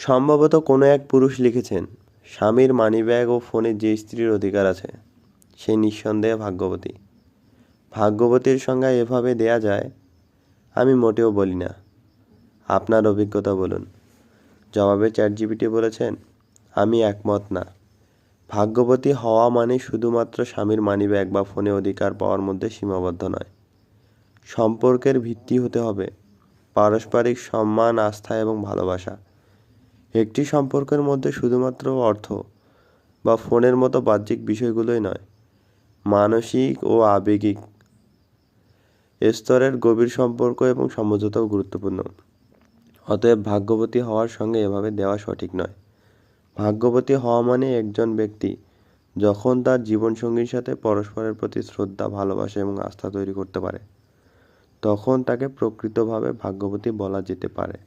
সম্ভবত কোনো এক পুরুষ লিখেছেন, স্বামীর মানিব্যাগ ও ফোনে যে স্ত্রীর অধিকার আছে সে নিঃসন্দেহে ভাগ্যবতী। ভাগ্যবতীর সংজ্ঞা এভাবে দেয়া যায়, আমি মোটেও বলি না। আপনার অভিজ্ঞতা বলুন। জবাবে চ্যাট জিপিটি বলেছেন, আমি একমত না। ভাগ্যবতী হওয়া মানে শুধুমাত্র স্বামীর মানিব্যাগ বা ফোনে অধিকার পাওয়ার মধ্যে সীমাবদ্ধ নয়। সম্পর্কের ভিত্তি হতে হবে। পারস্পরিক সম্মান, আস্থা এবং ভালোবাসা। একটি সম্পর্কের মধ্যে শুধুমাত্র অর্থ বা ফোনের মতো বাহ্যিক বিষয়গুলোই নয়, মানসিক ও আবেগিক স্তরের গভীর সম্পর্ক এবং সমঝোতাও গুরুত্বপূর্ণ। অতএব ভাগ্যবতী হওয়ার সঙ্গে এভাবে দেওয়া সঠিক নয়। ভাগ্যবতী হওয়া মানে একজন ব্যক্তি যখন তার জীবনসঙ্গীর সাথে পরস্পরের প্রতি শ্রদ্ধা, ভালোবাসা এবং আস্থা তৈরি করতে পারে, তখন তাকে প্রকৃতভাবে ভাগ্যবতী বলা যেতে পারে।